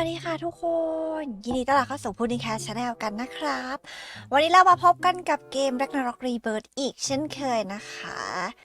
วัสดีค่ะทุกคน ยินดีต้อนรับเข้าสู่พูดีแคสชาแนลกันนะครับ วันนี้เรามาพบกันกับเกม Ragnarok Rebirth อีกเช่นเคยนะคะ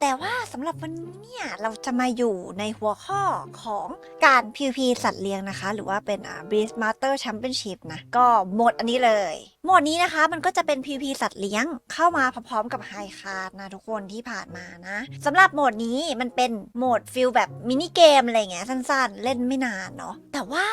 แต่ว่าสำหรับวันนี้เนี่ย เราจะมาอยู่ในหัวข้อของการ PVP สัตว์เลี้ยงนะคะ หรือว่าเป็นอ่า Beast Master Championship นะ ก็หมดอันนี้เลย โหมดนี้นะคะมันก็จะเป็น PVP สัตว์เลี้ยงเข้ามาพร้อมๆกับไฮคาร์ดนะทุกคนที่ผ่านมานะสำหรับโหมดนี้มันเป็นโหมดฟิลแบบมินิเกมอะไรเงี้ยสั้นๆ เล่นไม่นานเนาะแต่ว่า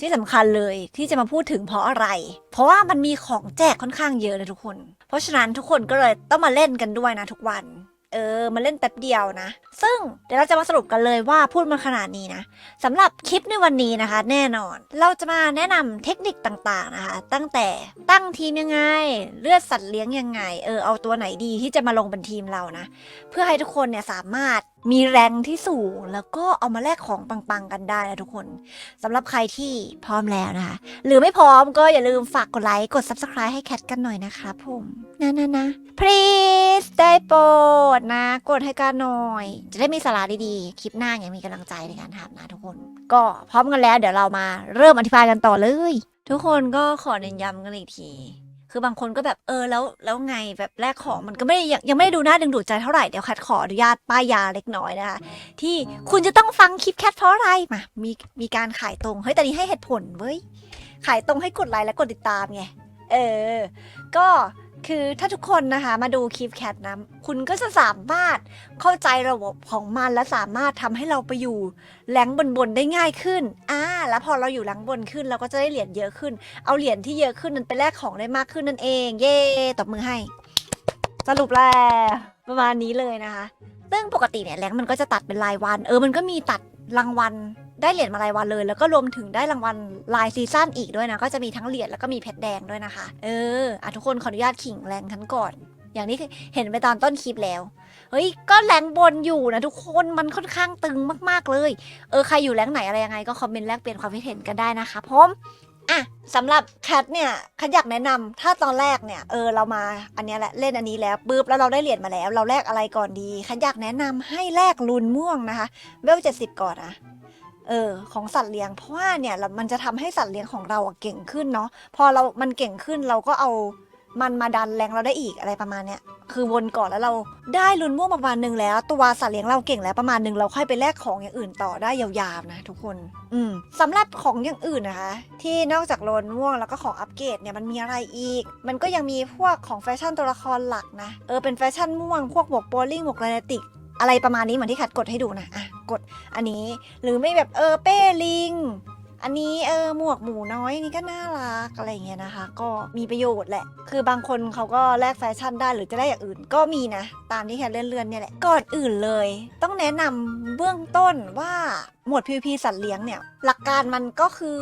ที่สำคัญเลยที่จะมาพูดถึงเพราะอะไร เพราะว่ามันมีของแจกค่อนข้างเยอะเลยทุกคน เพราะฉะนั้นทุกคนก็เลยต้องมาเล่นกันด้วยนะทุกวัน เออมันเล่นแป๊บเดียวนะ ซึ่งเดี๋ยวเราจะมาสรุปกันเลยว่าพูดมาขนาดนี้นะสำหรับคลิปในวันนี้นะคะ แน่นอน เราจะมาแนะนำเทคนิคต่างๆนะคะ ตั้งแต่ตั้งทีมยังไง เลือดสัตว์เลี้ยงยังไง เออเอาตัวไหนดีที่จะมาลงเป็นทีมเรานะ เพื่อให้ทุกคนเนี่ยสามารถ มีแรงที่สูงแล้วก็เอามาแลกของปังๆกันได้นะทุกคนสำหรับใครที่พร้อมแล้วนะคะ หรือไม่พร้อมก็อย่าลืมฝากกดไลค์ กด Subscribe ให้แคทกันหน่อยนะคะผมนะนะนะ please ได้โปรดนะ กดให้กันหน่อย จะได้มีสาระดีๆ คลิปหน้าอย่างมีกำลังใจในการทำนะทุกคน ก็พร้อมกันแล้วเดี๋ยวเรามาเริ่มอธิบายกันต่อเลย ทุกคนก็ขอเน้นย้ำกันอีกที คือบางคนก็แบบเออแล้วแล้วไงแบบแลกของมันก็ไม่ได้ยังยังไม่ได้ดูน่าดึงดูดใจเท่าไหร่เดี๋ยวแคทขออนุญาตป้ายยาเล็กน้อยนะคะที่คุณจะต้องฟังคลิปแคทเพราะอะไรมามีมีการขายตรงเฮ้ยแต่นี้ให้เหตุผลเว้ยขายตรงให้กดไลค์และกดติดตามไงเออ ก็ คือถ้าทุกคนนะคะมาดูคลิปแคทนะคุณก็จะสามารถเข้าใจระบบของมันและสามารถทำให้เราไปอยู่แรงบนบนๆได้ง่ายขึ้นอ่าแล้วพอเราอยู่แรงบนขึ้นเราก็จะได้เหรียญเยอะขึ้น เอาเหรียญที่เยอะขึ้นนั้นไปแลกของได้มากขึ้นนั่นเอง เย่ตบมือให้ สรุปแล้วประมาณนี้เลยนะคะซึ่งปกติเนี่ยแรงมันก็จะตัดเป็นรายวัน เออมันก็มีตัดรางวัล ได้เหรียญมารายวันเลย แล้วก็รวมถึงได้รางวัลรายซีซั่นอีกด้วยนะ ก็จะมีทั้งเหรียญแล้วก็มีเพชรแดงด้วยนะคะ เอออะทุกคนขออนุญาตขิงแรงคันก่อน อย่างที่เห็นไปตอนต้นคลิปแล้ว เฮ้ย ก็แรงบนอยู่นะทุกคนมันค่อนข้างตึงมากๆเลย เออใครอยู่แรงไหนอะไรยังไงก็คอมเมนต์แลกเปลี่ยนความคิดเห็นกันได้นะคะผมอะสำหรับแคทเนี่ยคันอยากแนะนำถ้าตอนแรกเนี่ยเออเรามาอันนี้แหละเล่นอันนี้แล้วปุ๊บแล้วเราได้เหรียญมาแล้ว เราแลกอะไรก่อนดีคันอยากแนะนำให้แลกลูนม่วงนะคะเวลเจ็ดสิบก่อนนะ เออของสัตว์เลี้ยงเพราะว่าเนี่ยมันจะทำให้สัตว์เลี้ยงของเราเก่งขึ้นเนาะพอเรา มันเก่งขึ้นเราก็เอามันมาดันแรงเราได้อีกอะไรประมาณเนี้ยคือวนก่อนแล้วเราได้ลุนม่วงประมาณหนึ่งแล้ว ตัวสัตว์เลี้ยงเราเก่งแล้วประมาณหนึ่งเราค่อยไปแลกของอย่างอื่นต่อได้ยาวๆนะทุกคน อืมสำหรับของอย่างอื่นนะคะ ที่นอกจากโลนม่วงแล้วก็ของอัปเกรดเนี่ยมันมีอะไรอีก มันก็ยังมีพวกของแฟชั่นตัวละครหลักนะเออเป็นแฟชั่นม่วงพวกหมวกโบลิ่งหมวกไลนติก อะไรประมาณนี้เหมือนที่ขัดกดให้ดูนะอะกดอันนี้หรือไม่แบบเออเป้ลิง อันนี้เออหมวกหมูน้อยนี่ก็น่ารักอะไรอย่างเงี้ยนะคะ ก็มีประโยชน์แหละ คือบางคนเขาก็แลกแฟชั่นได้หรือจะได้อย่างอื่น ก็มีนะ ตามที่แคทเล่นเลื่อนเนี่ยแหละก่อนอื่นเลย ต้องแนะนำเบื้องต้นว่าหมวด PVP สัตว์เลี้ยงเนี่ยหลักการมันก็คือ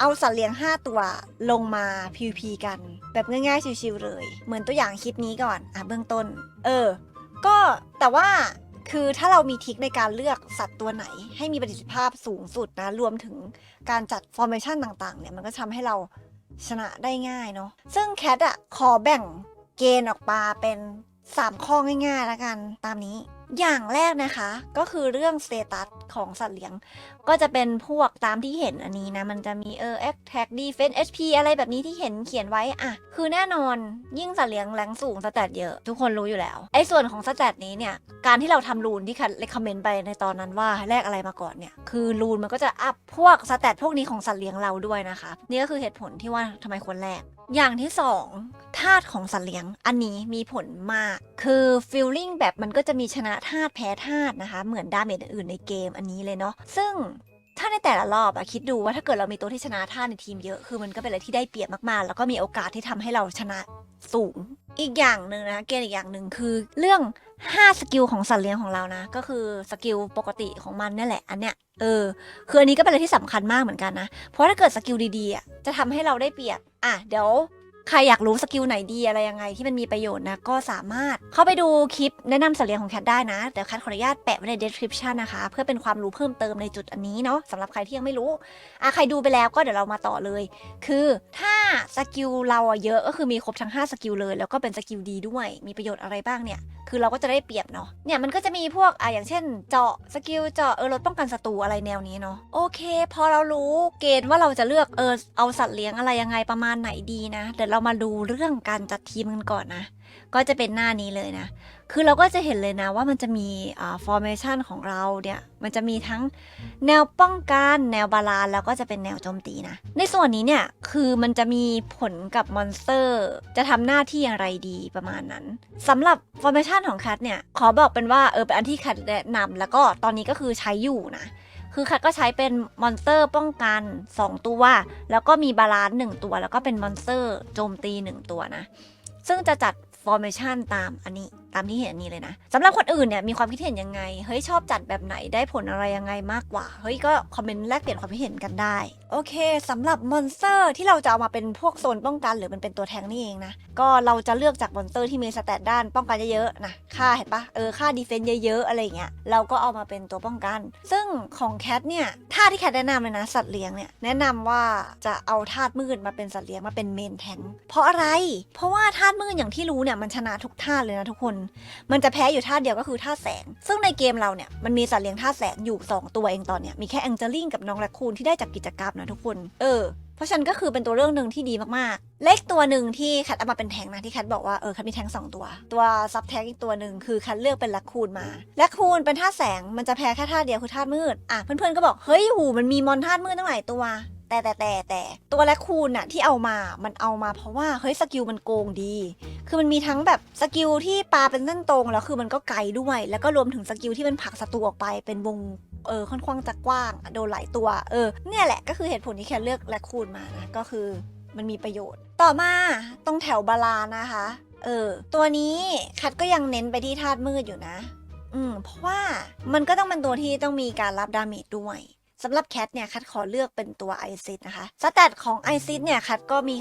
เอาสัตว์เลี้ยง 5 ตัวลงมา PVP กัน แบบง่ายๆชิวๆเลย เหมือนตัวอย่างคลิปนี้ก่อนอะเบื้องต้น เออ ก็แต่ว่า คือถ้าเรามีทิคในการเลือกสัตว์ตัวไหน ให้มีประสิทธิภาพสูงสุดนะ รวมถึงการจัดฟอร์เมชันต่างๆเนี่ยมันก็ทำให้เราชนะได้ง่ายเนาะซึ่งแคทอะขอแบ่งเกณฑ์ออกมาเป็น 3 ข้อง่ายๆแล้วกันตามนี้ อย่างแรกนะคะ ก็คือเรื่องสเตตัสของสัตว์เลี้ยง ก็จะเป็นพวกตามที่เห็นอันนี้นะ มันจะมีเออ attack defense HP อะไรแบบนี้ที่เห็นเขียนไว้อะคือแน่นอนยิ่งสัตว์เลี้ยงแรงสูงสแตทเยอะ ทุกคนรู้อยู่แล้วไอ้ส่วนของสแตทนี้เนี่ย การที่เราทำรูนที่คัดเลคอมเมนต์ไปในตอนนั้นว่าแลกอะไรมาก่อนเนี่ย คือรูนมันก็จะอัพพวกสแตทพวกนี้ของสัตว์เลี้ยงเราด้วยนะคะนี่ก็คือเหตุผลที่ว่าทำไมควรแลกอย่างที่สองธาตุของสัตว์เลี้ยง อันนี้มีผลมาก คือฟีลลิ่งแบบมันก็จะมีชนะธาตุแพ้ธาตุนะคะ เหมือนดาเมจอื่นๆในเกมอันนี้เลยเนาะซึ่งถ้าในแต่ละรอบอะคิดดูว่าถ้าเกิดเรามีตัวที่ชนะธาตุในทีมเยอะคือมันก็เป็นอะไรที่ได้เปรียบมากๆ แล้วก็มีโอกาสที่ทำให้เราชนะสูง อีกอย่างหนึ่งนะเกณฑ์อีกอย่างหนึ่งคือเรื่อง 5 สกิลของสัตว์เลี้ยงของเรานะ ก็คือสกิลปกติของมันนี่แหละอันเนี้ยเออคืออันนี้ก็เป็นอะไรที่สำคัญมากเหมือนกันนะ เพราะถ้าเกิดสกิลดีๆจะทำให้เราได้เปรียบอะเดี๋ยว ใครอยากรู้สกิลไหนดีอะไรยังไงที่มันมีประโยชน์นะ ก็สามารถเข้าไปดูคลิปแนะนำสัตว์เลี้ยงของแคทได้นะเดี๋ยวแคทขออนุญาตแปะไว้ใน description นะคะ เพื่อเป็นความรู้เพิ่มเติมในจุดอันนี้เนาะสำหรับใครที่ยังไม่รู้อะใครดูไปแล้วก็เดี๋ยวเรามาต่อเลย คือถ้าสกิลเราอะเยอะก็คือมีครบทั้ง 5 สกิลเลย แล้วก็เป็นสกิลดีด้วย มีประโยชน์อะไรบ้างเนี่ย คือเราก็จะได้เปรียบเนาะ เนี่ยมันก็จะมีพวกอะอย่างเช่น เจาะสกิลเจาะเออลดป้องกันศัตรูอะไรแนวนี้เนาะ โอเค พอเรารู้เกณฑ์ว่าเราจะเลือกเออเอาสัตว์เลี้ยงอะไรยังไงประมาณไหนดีนะ เดี๋ยวเรามาดูเรื่องการจัดทีมกันก่อนนะ ก็จะเป็นหน้านี้เลยนะ คือเราก็จะเห็นเลยนะว่ามันจะมีอ่า formation ของเราเนี่ย มันจะมีทั้งแนวป้องกันแนวบาลานแล้วก็จะเป็นแนวโจมตีนะ ในส่วนนี้เนี่ย คือมันจะมีผลกับมอนสเตอร์ จะทำหน้าที่อย่างไรดีประมาณนั้นสำหรับ formation ของคัทเนี่ย ขอบอกเป็นว่าเออเป็นอันที่คัทแนะนำแล้วก็ตอนนี้ก็คือใช้อยู่นะ คือคัทก็ใช้เป็นมอนสเตอร์ป้องกัน 2 ตัว แล้วก็มีบาลานซ์1ตัว แล้วก็เป็นมอนสเตอร์โจมตี 1 ตัวนะ ซึ่งจะจัดฟอร์เมชันตามอันนี้ตามที่เห็นนี้เลยนะสำหรับคนอื่นเนี่ยมีความคิดเห็นยังไง เฮ้ยชอบจัดแบบไหนได้ผลอะไรยังไงมากกว่า เฮ้ยก็คอมเมนต์แลกเปลี่ยนความคิดเห็นกันได้ โอเคสำหรับมอนสเตอร์ที่เราจะเอามาเป็นพวกโซนป้องกัน หรือมันเป็นตัวแทงนี่เองนะ ก็เราจะเลือกจากมอนสเตอร์ที่มีสแตทด้านป้องกันเยอะๆนะ ค่าเห็นปะเออค่าดีเฟนต์เยอะๆอะไรเงี้ย เราก็เอามาเป็นตัวป้องกัน ซึ่งของแคทเนี่ยท่าที่แคทแนะนำเลยนะสัตว์เลี้ยงเนี่ยแนะนำว่าจะเอาธาตุมืดมาเป็นสัตว์เลี้ยงมาเป็นเมนแทงเพราะอะไร เพราะว่าธาตุมืดอย่างที่รู้เนี่ยมันชนะทุกธาตุเลยนะทุกคนมันจะแพ้อยู่ธาเดียวก็คือธาแสง ซึ่งในเกมเราเนี่ยมันมีสัตว์เลี้ยงธาแสงอยู่ 2 ตัวเองตอนเนี้ยมีแค่แองเจลิงกับน้องแรคคูนที่ได้จากกิจกรรมนะทุกคน เออเพราะฉันก็คือเป็นตัวเรื่องหนึ่งที่ดีมากๆ เล็กตัวหนึ่งที่คัดเอามาเป็นแทงนะที่คัดบอกว่าเออคัดมีแทงสองตัว ตัวซับแทงอีกตัวหนึ่งคือคัดเลือกเป็นแรคคูนมาแรคคูนเป็นธาแสงมันจะแพ้แค่ธาเดียวคือธามืดอะเพื่อนๆก็บอกเฮ้ยหูมันมีมอนธามืดตั้งหลายตัว แต่แต่แต่แต่ตัวแรคคูนอะที่เอามา มันเอามาเพราะว่าเฮ้ยสกิลมันโกงดี คือมันมีทั้งแบบสกิลที่ปาเป็นเส้นตรงแล้วคือมันก็ไกลด้วย แล้วก็รวมถึงสกิลที่มันผลักศัตรูออกไปเป็นวงเออค่อนข้างจะกว้างโดนหลายตัว เออเนี่ยแหละก็คือเหตุผลที่แคทเลือกแรคคูนมานะก็คือมันมีประโยชน์ ต่อมาตรงแถวบาลานนะคะ เออ ตัวนี้คัดก็ยังเน้นไปที่ธาตุมืดอยู่นะ อืมเพราะว่ามันก็ต้องเป็นตัวที่ต้องมีการรับดาเมจด้วย สำหรับแคทเนี่ยคัดขอเลือกเป็นตัวไอซิดนะคะสแตทของไอซิดเนี่ยคัดก็มี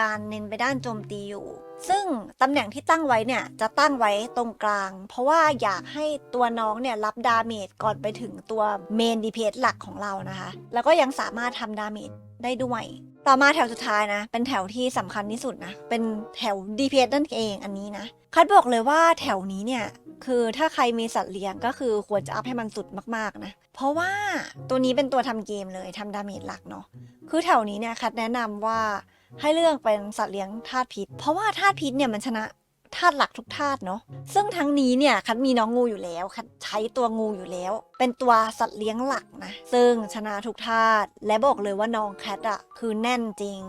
การเน้นไปด้านโจมตีอยู่ ซึ่งตำแหน่งที่ตั้งไว้เนี่ยจะตั้งไว้ตรงกลาง เพราะว่าอยากให้ตัวน้องเนี่ยรับดาเมจก่อนไปถึงตัวเมนดีเพหลักของเรานะคะ แล้วก็ยังสามารถทำดาเมจได้ด้วย ต่อมาแถวสุดท้ายนะ เป็นแถวที่สำคัญที่สุดนะ เป็นแถว DPS นั่นเองอันนี้นะคัดบอกเลยว่าแถวนี้เนี่ย คือถ้าใครมีสัตว์เลี้ยงก็คือควรจะอัพให้มันสุดมากๆนะ เพราะว่าตัวนี้เป็นตัวทำเกมเลยทำดาเมจหลักเนาะ คือแถวนี้เนี่ยคัดแนะนำว่าให้เลือกเป็นสัตว์เลี้ยงธาตุพิษ เพราะว่าธาตุพิษเนี่ยมันชนะธาตุหลักทุกธาตุเนาะ ซึ่งทั้งนี้เนี่ยคัดมีน้องงูอยู่แล้ว คัดใช้ตัวงูอยู่แล้ว เป็นตัวสัตว์เลี้ยงหลักนะ ซึ่งชนะทุกธาตุ และบอกเลยว่าน้องแคทอะคือแน่นจริง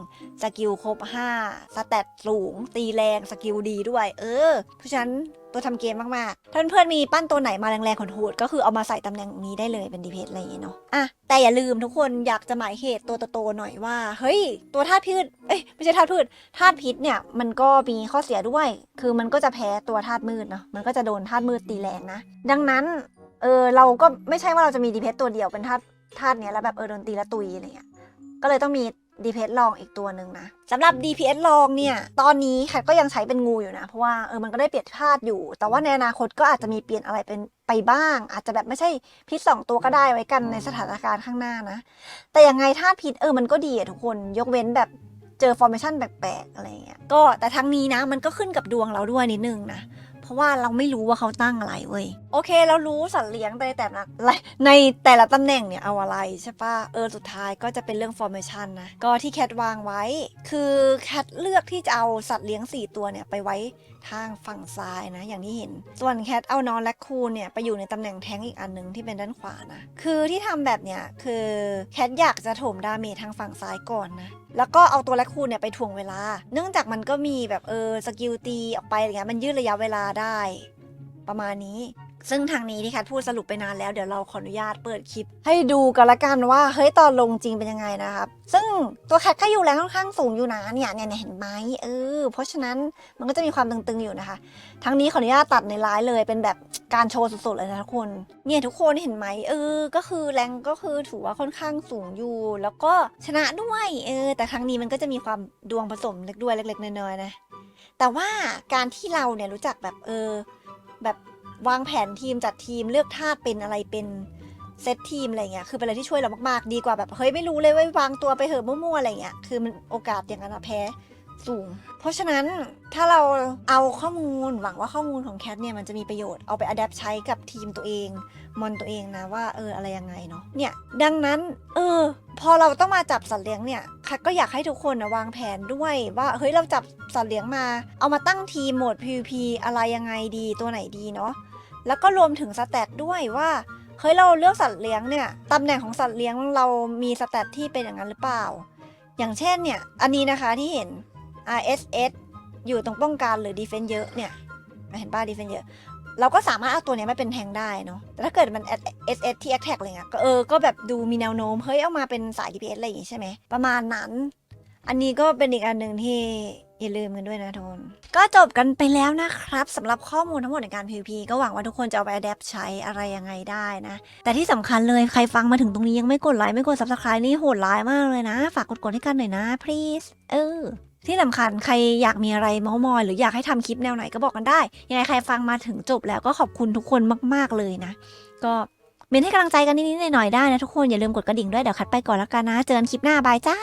สกิลครบ 5 สแตทสูง ตีแรง สกิลดีด้วย เออ เพราะฉะนั้นตัวทำเกมมากๆาเพื่อนๆมีปั้นตัวไหนมาแรงๆโหดก็คือเอามาใส่ตำแหน่งนี้ได้เลยเป็นดีเพจอะไรอย่างเงี้ยเนาะอะแต่อย่าลืมทุกคนอยากจะหมายเหตุตัวโตๆหน่อยว่า เฮ้ย ตัวธาตุพืชเอ้ยไม่ใช่ธาตุพืชธาตุพิษเนี่ยมันก็มีข้อเสียด้วย คือมันก็จะแพ้ตัวธาตุมืดเนาะมันก็จะโดนธาตุมืดตีแรงนะ ดังนั้นเออเราก็ไม่ใช่ว่าเราจะมีดีเพจตัวเดียวเป็นธาตุธาตุเนี้ยแล้วแบบเออโดนตีแล้วตุยอะไรเงี้ยก็เลยต้องมี DPS ลองอีกตัวหนึ่งนะสำหรับ DPS ลองเนี่ย ตอนนี้แคทก็ยังใช้เป็นงูอยู่นะ เพราะว่าเออมันก็ได้เปลี่ยนธาตุอยู่ แต่ว่าในอนาคตก็อาจจะมีเปลี่ยนอะไรเป็นไปบ้าง อาจจะแบบไม่ใช่พิษสองตัวก็ได้ไว้กันในสถานการณ์ข้างหน้านะ แต่ยังไงธาตุพิษเออมันก็ดีอะทุกคนยกเว้นแบบเจอฟอร์เมชันแปลกๆอะไรเงี้ยก็แต่ทั้งนี้นะมันก็ขึ้นกับดวงเราด้วยนิดนึงนะเพ ราะว่าเราไม่รู้ว่าเขาตั้งอะไรเว้ยโอเค เรารู้สัตว์เลี้ยงในแต่ละในแต่ละตำแหน่งเนี่ยเอาอะไรใช่ปะเออสุดท้ายก็จะเป็นเรื่อง formation นะก็ที่แคทวางไว้ คือแคทเลือกที่จะเอาสัตว์เลี้ยง 4 ตัวเนี่ยไปไว้ทางฝั่งซ้ายนะอย่างที่เห็น ส่วนแคทเอานอนและคูนเนี่ยไปอยู่ในตำแหน่งแท้งอีกอันหนึ่งที่เป็นด้านขวานะคือที่ทำแบบเนี้ยคือแคทอยากจะถมดาเมจทางฝั่งซ้ายก่อนนะ แล้วก็เอาตัวแรคคูนเนี่ยไปถ่วงเวลา เนื่องจากมันก็มีแบบเออสกิลตีออกไปอะไรเงี้ยมันยืดระยะเวลาได้ ประมาณนี้ ซึ่งทางนี้ที่แคทพูดสรุปไปนานแล้วเดี๋ยวเราขออนุญาตเปิดคลิป ให้ดูกันละกันว่าเฮ้ยตอนลงจริงเป็นยังไงนะครับ ซึ่งตัวแคทก็อยู่แรงค่อนข้างสูงอยู่นะเนี่ยเนี่ยเนี่ยเห็นไหมเออเพราะฉะนั้นมันก็จะมีความตึงๆอยู่นะคะ ทั้งนี้ขออนุญาตตัดในไลฟ์เลยเป็นแบบการโชว์สุดๆเลยนะทุกคนเนี่ยทุกคนเห็นไหมเออ ก็คือแรงก็คือถือว่าค่อนข้างสูงอยู่ แล้วก็ชนะด้วยเออแต่ครั้งนี้มันก็จะมีความดวงผสมเล็กด้วยเล็ก ๆน้อยๆนะแต่ว่าการที่เราเนี่ยรู้จักแบบเออแบบ วางแผนทีมจัดทีมเลือกท่าเป็นอะไรเป็นเซตทีมอะไรเงี้ยคือเป็นอะไรที่ช่วยเรามากๆ ดีกว่าแบบเฮ้ยไม่รู้เลยว่าวางตัวไปเหอะมั่วๆอะไรเงี้ยคือมันโอกาสอย่างนั้นอะแพ้สูง เพราะฉะนั้นถ้าเราเอาข้อมูลหวังว่าข้อมูลของแคทเนี่ยมันจะมีประโยชน์เอาไปอัดแอปใช้กับทีมตัวเองมอนตัวเองนะว่าเอออะไรยังไงเนาะเนี่ยดังนั้นเออพอเราต้องมาจับสัตว์เลี้ยงเนี่ยคัดก็อยากให้ทุกคนนะวางแผนด้วยว่าเฮ้ยเราจับสัตว์เลี้ยงมา เอามาตั้งทีมโหมด PVP อะไรยังไงดีตัวไหนดีเนาะ แล้วก็รวมถึงสแตทด้วยว่าเฮ้ยเราเลือกสัตว์เลี้ยงเนี่ยตำแหน่งของสัตว์เลี้ยงเรามีสแตทที่เป็นอย่างนั้นหรือเปล่า อย่างเช่นเนี่ยอันนี้นะคะที่เห็น RSS อยู่ตรงป้องกันหรือ Defense เยอะเนี่ยเห็นป่ะ Defense เยอะ เราก็สามารถเอาตัวเนี้ยมาเป็นแทงได้เนาะแต่ถ้าเกิดมัน SS ที่ attack อะไรเงี้ยก็เออก็แบบดูมีแนวโน้มเฮ้ยเอามาเป็นสาย DPS อะไรอย่างงี้ใช่ไหมประมาณนั้น อันนี้ก็เป็นอีกอันหนึ่งที่ อย่าลืมกันด้วยนะทุกคน ก็จบกันไปแล้วนะครับสำหรับข้อมูลทั้งหมดในการ PVP ก็หวังว่าทุกคนจะเอาไป adapt ใช้อะไรยังไงได้นะ แต่ที่สำคัญเลยใครฟังมาถึงตรงนี้ยังไม่กดไลค์ไม่กด subscribe นี่โหดร้ายมากเลยนะ ฝากกดๆให้กันหน่อยนะ please เออที่สำคัญใครอยากมีอะไรเมาส์มอย หรืออยากให้ทำคลิปแนวไหนก็บอกกันได้ ยังไงใครฟังมาถึงจบแล้วก็ขอบคุณทุกคนมาก ๆเลยนะ ก็เมนให้กำลังใจกันนิดๆหน่อยๆได้นะทุกคนอย่าลืมกดกระดิ่งด้วยเดี๋ยวคัดไปก่อนแล้วกันนะ เจอกันคลิปหน้าบายจ้า